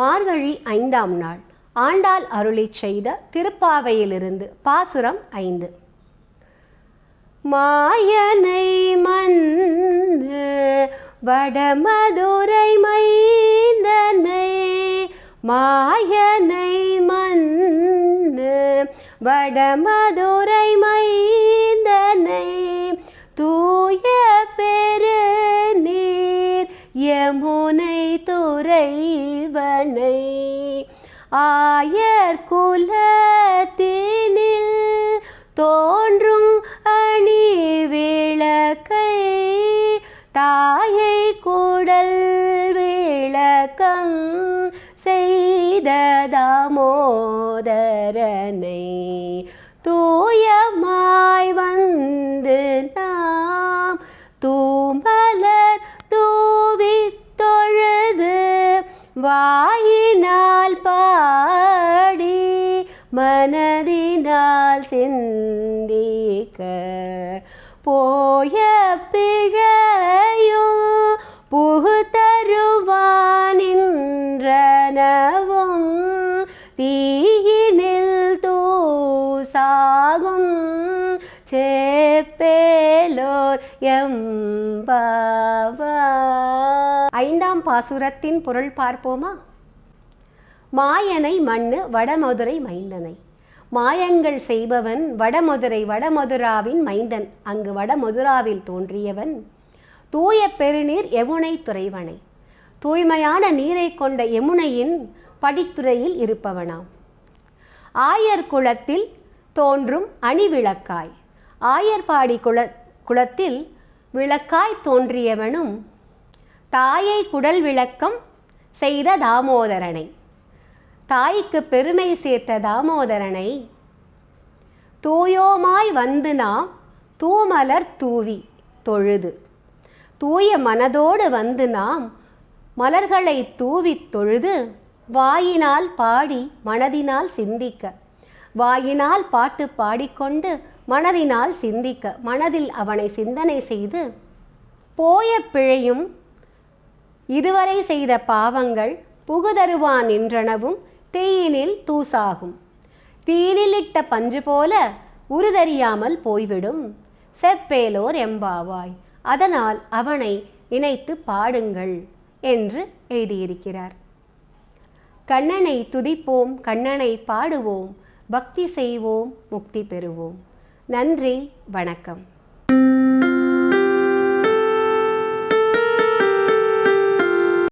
மார்கழி ஐந்தாம் நாள். ஆண்டாள் அருளிச் செய்த திருப்பாவையிலிருந்து பாசுரம் ஐந்து. மாயனை மன்னு வடமதுரை மைந்தனை மாயனை மன்னு வடமதுரை மை யமுனை துறைவனை. ஆயர் குலத்தினில் தோன்றும் அணி விளக்கை. தாயை கூடல் விளக்கம் செய்த தாமோதரனை. வாயினால் பாடி மனதினால் சிந்திக்க போய பிழையும் புகுதருவானின்றனவும் தீயினில் தூசாகும் சேப்பேலோர் எம்பாவா ஐந்தாம் பாசுரத்தின் பொருள் பார்ப்போமா? மாயனை மண்ணு வடமதுரை மைந்தனை. மாயங்கள் செய்பவன் வடமதுரை வடமதுராவின் மைந்தன். அங்கு வடமதுராவில் தோன்றியவன் தூய பெருநீர் யமுனை துறைவனை. தூய்மையான நீரை கொண்ட யமுனையின் படித்துறையில் இருப்பவனாம். ஆயர் குளத்தில் தோன்றும் அணிவிளக்காய். ஆயர்பாடி குல குளத்தில் விளக்காய் தோன்றியவனும் தாயை குடல் விளக்கம் செய்த தாமோதரனை. தாய்க்கு பெருமை சேர்த்த தாமோதரனை தூயோமாய் வந்து நாம் தூமலர் தூவி தொழுது. தூய மனதோடு வந்து நாம் மலர்களை தூவித் தொழுது வாயினால் பாடி மனதினால் சிந்திக்க. வாயினால் பாட்டு பாடிக்கொண்டு மனதினால் சிந்திக்க. மனதில் அவனை சிந்தனை செய்து போய பிழையும் இதுவரை செய்த பாவங்கள் புகுதருவான் நின்றனவும் தீயினில் தூசாகும். தீயினிலிட்ட பஞ்சு போல உருதறியாமல் போய்விடும். செப்பேலோர் எம்பாவாய் அதனால் அவனை இணைத்து பாடுங்கள் என்று எழுதியிருக்கிறார். கண்ணனை துதிப்போம் கண்ணனை பாடுவோம் பக்தி செய்வோம் முக்தி பெறுவோம். நன்றி வணக்கம்.